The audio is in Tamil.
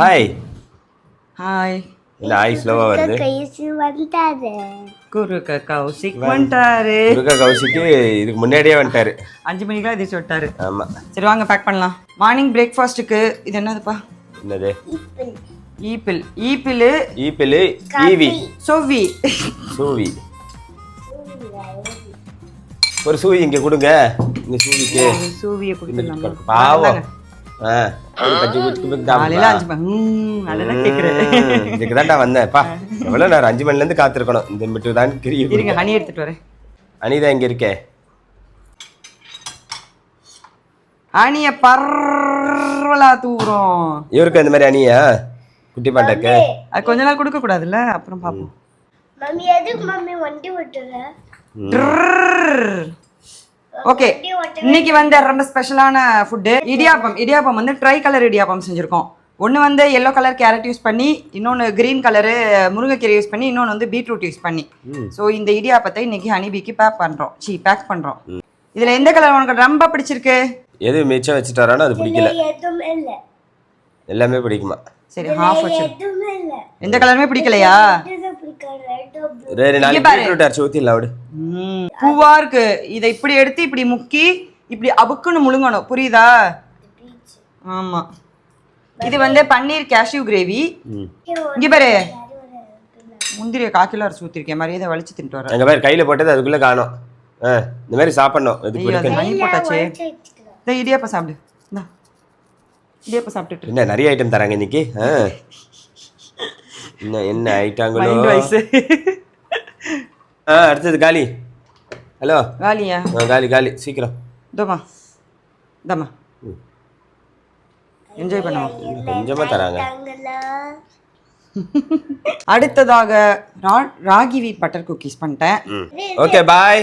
ஹாய் ஹாய் இல்லை ஹாய் ஸ்லோவாக வருது. வந்தாரு. குறுக்க கௌசிக் வந்துட்டாரு துர்கா கௌஷிக்கு இதுக்கு முன்னாடியே வந்துட்டாரு. அஞ்சு மணிக்கெல்லாம் எதிர்த்து விட்டாரு. ஆமாம் சரி வாங்க பேக் பண்ணலாம். மார்னிங் பிரேக்ஃபாஸ்ட்டுக்கு இது என்னதுப்பா? என்னது? ஈப்பிள். ஈப்பிள். ஈப்பிள் ஈவி. சொவ்வி சூவி. ஒரு சூவி இங்கே கொடுங்க. இந்த சூவிக்கு. சூவியை கொடுத்துடலாமா? பாவம். இதுக்கு தான்டா வந்தேன்ப்பா எவ்வளோ நேரம்? அஞ்சு மணிலேருந்து காத்திருக்கணும். இந்த மிட்டு தான் கிரிய ஹனி எடுத்துட்டு வரேன். அனிதா இங்கே இருக்கே? ஹனிய பரவலா தூரம். இவருக்கு அந்த மாதிரி அணியா குட்டி பாட்டாக்கு? அது கொஞ்ச நாள் கொடுக்க கூடாதுல்ல? அப்புறம் பார்ப்போம் மம்மி எதுக்கு மம்மி வண்டி ஓட்டுற? ஓகே. இன்னைக்கு வந்து ரொம்ப ஸ்பெஷலான ஃபுட்டு இடியாப்பம். இடியாப்பம் வந்து ட்ரை கலர் இடியாப்பம் செஞ்சுருக்கோம். ஒன்று வந்து எல்லோ கலர் கேரட் யூஸ் பண்ணி இன்னொன்று க்ரீன் கலரு முருங்கைக்கீரை யூஸ் பண்ணி இன்னொன்று வந்து பீட்ரூட் யூஸ் பண்ணி. ஸோ இந்த இடியாப்பத்தை இன்னைக்கு ஹனிபிக்கு பேக் பண்ணுறோம் சி பேக் பண்ணுறோம் இதில் எந்த கலர் உனக்கு ரொம்ப பிடிச்சிருக்கு? எது மிச்சம் வச்சுட்டு வரானோ அது பிடிக்கல. எல்லாமே பிடிக்குமா? சரி ஹாஃப் வச்சு எந்த கலருமே பிடிக்கலையா? இது ரெண்டு நாளைக்கு பீட்ரூட் அரைச்சி ம், பூவா இருக்கு. இதை இப்படி எடுத்து இப்படி முக்கி இப்படி அபுக்குன்னு முழுங்கணும். புரியுதா? ஆமா. இது வந்து பன்னீர் கேஷ்யூ கிரேவி ம். இங்க பாரு. முந்திரிய காக்கில அரைச்சு ஊத்திருக்கேன். மரியாதை வலிச்சு தின்ட்டு வரேன் அங்கே பேர் கையில் போட்டது அதுக்குள்ளே காணும். இந்த மாதிரி சாப்பிட்ணும். இது மணி போட்டாச்சு. இந்த இடியாப்பம் சாப்பிடு. இந்தா. இடியாப்பம் சாப்பிட்டுட்டு நிறைய ஐட்டம் தராங்க இன்னைக்கு? ஆ. என்ன என்ன வாய்ஸ் ஆ அடுத்தது காலி. ஹலோ? காலியா? ஆ காலி காலி சீக்கிரம். இதோமா இந்தாம்மா என்ஜாய் பண்ணுவோம் கொஞ்சமாக தராங்க. அடுத்ததாக ரா ராகி வீட் பட்டர் குக்கீஸ் பண்ணிட்டேன். ம். Okay bye